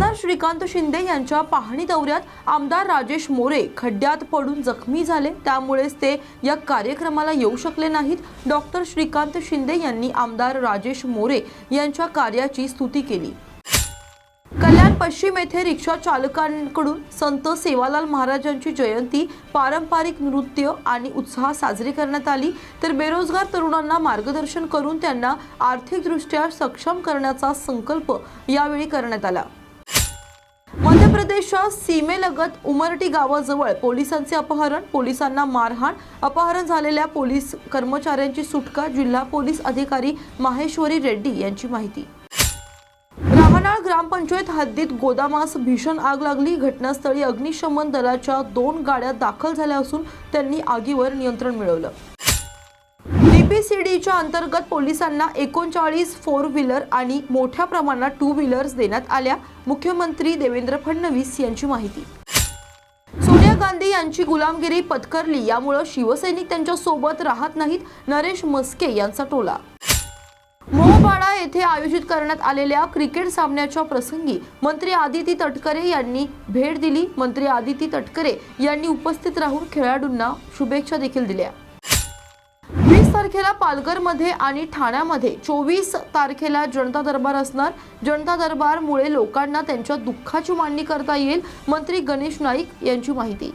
खासदार श्रीकांत शिंदे यांच्या पाहणी दौऱ्यात आमदार राजेश मोरे खड्ड्यात पडून जखमी झाले. त्यामुळेच ते या कार्यक्रमाला येऊ शकले नाहीत. डॉक्टर श्रीकांत शिंदे यांनी आमदार राजेश मोरे यांच्या कार्याची स्तुती केली. कल्याण पश्चिम येथे रिक्षा चालकांकडून संत सेवालाल महाराजांची जयंती पारंपरिक नृत्य आणि उत्साह साजरी करण्यात आली. तर बेरोजगार तरुणांना मार्गदर्शन करून त्यांना आर्थिकदृष्ट्या सक्षम करण्याचा संकल्प यावेळी करण्यात आला. मध्य सीमेलगत उमरटी गावाजवळ पोलिसांचे अपहरण पोलिसांना मारहाण अपहरण झालेल्या पोलीस कर्मचाऱ्यांची सुटका जिल्हा पोलीस अधिकारी माहेश्वरी रेड्डी यांची माहिती. राहनाळ ग्रामपंचायत हद्दीत गोदामास भीषण आग लागली. घटनास्थळी अग्निशमन दलाच्या दोन गाड्या दाखल झाल्या असून त्यांनी आगीवर नियंत्रण मिळवलं. डीपीसीडीच्या अंतर्गत पोलिसांना एकोणचाळीस फोर व्हीलर आणि मोठ्या प्रमाणात टू व्हीलर्स देण्यात आल्या. मुख्यमंत्री देवेंद्र फडणवीस यांची माहिती. सोनिया गांधी यांची गुलामगिरी पत्करली यामुळं शिवसैनिक त्यांच्यासोबत राहत नाहीत नरेश मस्के यांचा टोला. मोहपाडा येथे आयोजित करण्यात आलेल्या क्रिकेट सामन्याच्या प्रसंगी मंत्री आदिती तटकरे यांनी भेट दिली. मंत्री आदिती तटकरे यांनी उपस्थित राहून खेळाडूंना शुभेच्छा देखील दिल्या. तारखेला पालघरमध्ये आणि ठाण्यामध्ये चोवीस तारखेला जनता दरबार असणार. जनता दरबारमुळे लोकांना त्यांच्या दुःखाची मांडणी करता येईल. मंत्री गणेश नाईक यांची माहिती.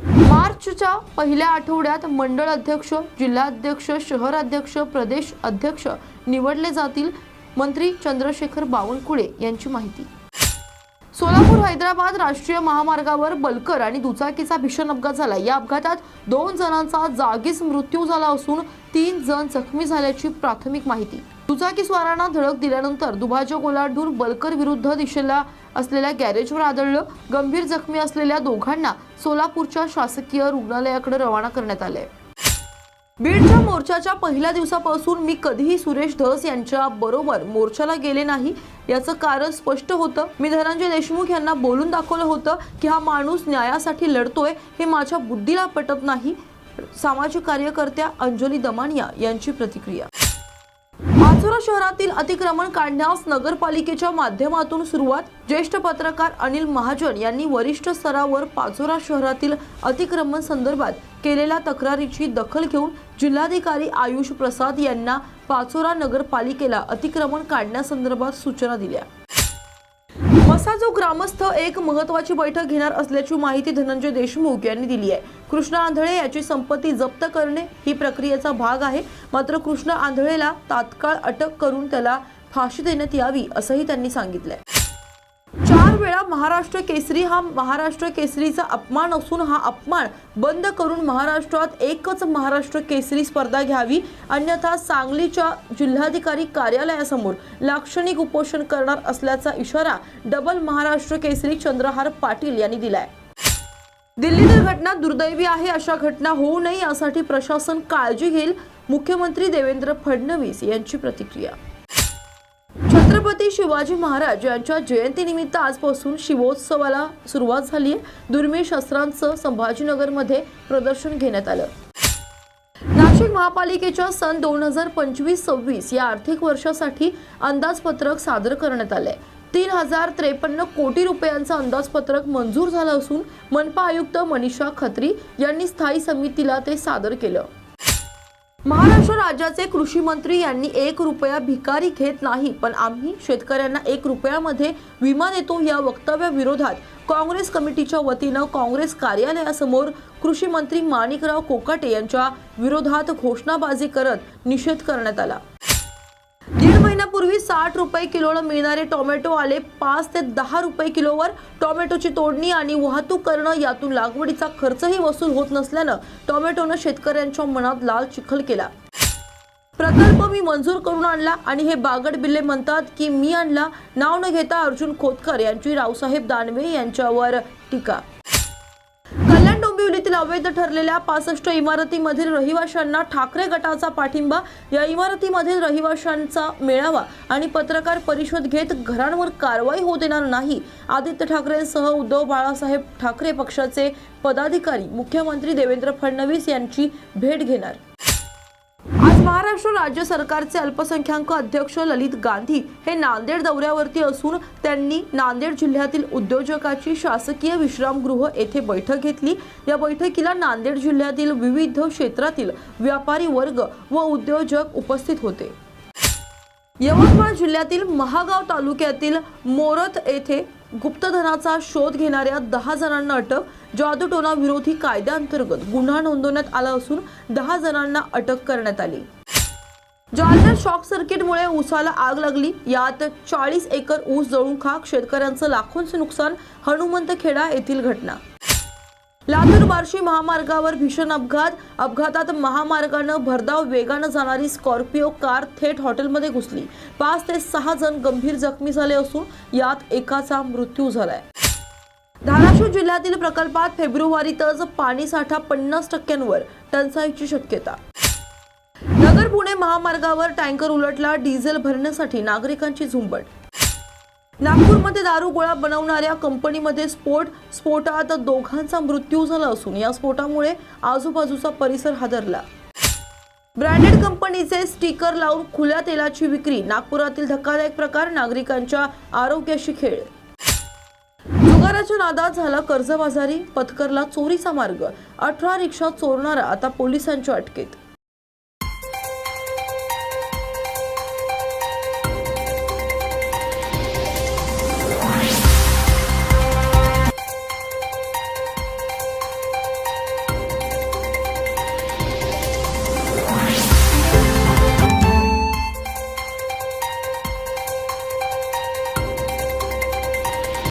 मार्चच्या पहिल्या आठवड्यात मंडळ अध्यक्ष जिल्हाध्यक्ष शहर अध्यक्ष प्रदेश अध्यक्ष निवडले जातील. मंत्री चंद्रशेखर बावनकुळे यांची माहिती. सोलापूर हैदराबाद राष्ट्रीय महामार्गावर बलकर आणि दुचाकीचा भीषण अपघात झाला. या अपघातात दोन जणांचा जागीच मृत्यू झाला असून तीन जण जखमी झाल्याची प्राथमिक माहिती. दुचाकी स्वारांना धडक दिल्यानंतर दुभाजक ओलांडून बलकर विरुद्ध दिशेला असलेल्या गॅरेजवर आदळलं. गंभीर जखमी असलेल्या दोघांना सोलापूरच्या शासकीय रुग्णालयाकडे रवाना करण्यात आले बीडच्या मोर्चाच्या पहिल्या दिवसापासून मी कधीही सुरेश धस यांच्या बरोबर मोर्चाला गेले नाही याचं कारण स्पष्ट होतं. मी धनंजय देशमुख यांना बोलून दाखवलं होतं की हा माणूस न्यायासाठी लढतोय हे माझ्या बुद्धीला पटत नाही. सामाजिक कार्यकर्त्या अंजली दमानिया यांची प्रतिक्रिया. पाचोरा शहरातील अतिक्रमण काढण्यास नगरपालिकेच्या माध्यमातून सुरुवात ज्येष्ठ पत्रकार अनिल महाजन यांनी वरिष्ठ स्तरावर पाचोरा शहरातील अतिक्रमण संदर्भात केलेल्या तक्रारीची दखल घेऊन जिल्हाधिकारी आयुष प्रसाद यांना पाचोरा नगरपालिकेला अतिक्रमण काढण्यासंदर्भात सूचना दिल्या. मसाजो ग्रामस्थ एक महत्वाची बैठक घेणार असल्याची माहिती धनंजय देशमुख यांनी दिली आहे. कृष्ण आंधळे याची संपत्ती जप्त करणे ही प्रक्रियेचा भाग आहे. मात्र कृष्ण आंधळेला तात्काळ अटक करून त्याला फाशी देण्यात यावी असंही त्यांनी सांगितलंय. वेळा महाराष्ट्र केसरी हा महाराष्ट्र केसरीचा अपमान असून हा अपमान बंद करून महाराष्ट्रात एकच महाराष्ट्र केसरी स्पर्धा घ्यावी अन्यथा सांगलीच्या जिल्हाधिकारी कार्यालयासमोर लाक्षणिक उपोषण करणार असल्याचा इशारा डबल महाराष्ट्र केसरी चंद्रहार पाटील यांनी दिलाय. दिल्ली दुर्घटना दुर्दैवी आहे अशा घटना होऊ नये यासाठी प्रशासन काळजी घेईल मुख्यमंत्री देवेंद्र फडणवीस यांची प्रतिक्रिया. छत्रपती शिवाजी महाराज यांच्या जयंतीनिमित्त आजपासून शिवोत्सवाला सुरुवात झाली आहे. दुर्मिळ शस्त्रांचं संभाजीनगरमध्ये प्रदर्शन घेण्यात आलं. नाशिक महापालिकेच्या सन दोन हजार पंचवीस सव्वीस या आर्थिक वर्षासाठी अंदाजपत्रक सादर करण्यात आले तीन हजार त्रेपन्न कोटी रुपयांचं अंदाजपत्रक मंजूर झालं असून मनपा आयुक्त मनीषा खत्री यांनी स्थायी समितीला ते सादर केलं. महाराष्ट्र राज्याचे कृषी मंत्री यांनी एक रुपया भिकारी घेत नाही पण आम्ही शेतकऱ्यांना एक रुपयामध्ये विमा देतो या वक्तव्याविरोधात काँग्रेस कमिटीच्या वतीनं काँग्रेस कार्यालयासमोर कृषी मंत्री माणिकराव कोकाटे यांच्या विरोधात घोषणाबाजी करत निषेध करण्यात आला. महिन्यापूर्वी साठ रुपये किलोला मिळणारे टोमॅटो आले पाच ते दहा रुपये किलोवर. टोमॅटोची तोडणी आणि वाहतूक करणं यातून लागवडीचा खर्चही वसूल होत नसल्यानं टोमॅटोनं शेतकऱ्यांच्या मनात लाल चिखल केला. प्रकल्प मी मंजूर करून आणला आणि हे बागड बिल्ले म्हणतात की मी आणला. नाव न घेता अर्जुन खोतकर यांची रावसाहेब दानवे यांच्यावर टीका. कल्याण अवैध ठरलेल्या पासष्ट इमारतीमधील रहिवाशांना ठाकरे गटाचा पाठिंबा या इमारतीमधील रहिवाशांचा मेळावा आणि पत्रकार परिषद घेत घरांवर कारवाई होऊ देणार नाही आदित्य ठाकरेंसह उद्धव बाळासाहेब ठाकरे पक्षाचे पदाधिकारी मुख्यमंत्री देवेंद्र फडणवीस यांची भेट घेणार. महाराष्ट्र राज्य सरकारचे अल्पसंख्याक अध्यक्ष ललित गांधी हे नांदेड दौऱ्यावरती असून त्यांनी नांदेड जिल्ह्यातील उद्योजकाची शासकीय विश्रामगृह येथे बैठक घेतली. या बैठकीला नांदेड जिल्ह्यातील विविध क्षेत्रातील व्यापारी वर्ग व उद्योजक उपस्थित होते. यवतमाळ जिल्ह्यातील महागाव तालुक्यातील मोरत येथे गुप्तधनाचा शोध घेणाऱ्या दहा जणांना अटक जादूटोना विरोधी कायद्याअंतर्गत गुन्हा नोंदवण्यात आला असून दहा जणांना अटक करण्यात आली. जालन्यात शॉक सर्किटमुळे ऊसाला आग लागली. यात चाळीस एकर ऊस जळून खाक. शेतकऱ्यांचं लाखोंचे नुकसान हनुमंतखेडा येथील घटना. लातूर बार्शी महामार्गावर भीषण अपघात. अपघातात महामार्गानं भरधाव वेगानं जाणारी स्कॉर्पिओ कार थेट हॉटेलमध्ये घुसली. पाच ते सहा जण गंभीर जखमी झाले असून यात एकाचा मृत्यू झालाय. धाराशिव जिल्ह्यातील प्रकल्पात फेब्रुवारीतच पाणीसाठा पन्नास टक्क्यांवर. टंचाईची शक्यता नगर पुणे महामार्गावर टँकर उलटला डिझेल भरण्यासाठी नागरिकांची झुंबड. नागपूरमध्ये दारू गोळा बनवणाऱ्या कंपनीमध्ये स्फोट स्फोटात दोघांचा मृत्यू झाला असून या स्फोटामुळे आजूबाजूचा परिसर हादरला. ब्रँडेड कंपनीचे स्टिकर लावून खुल्या तेलाची विक्री नागपुरातील धक्कादायक प्रकार नागरिकांच्या आरोग्याशी खेळ. जुगाराच्या नादात झाला कर्जबाजारी पथकरला चोरीचा मार्ग अठरा रिक्षा चोरणारा आता पोलिसांच्या अटकेत.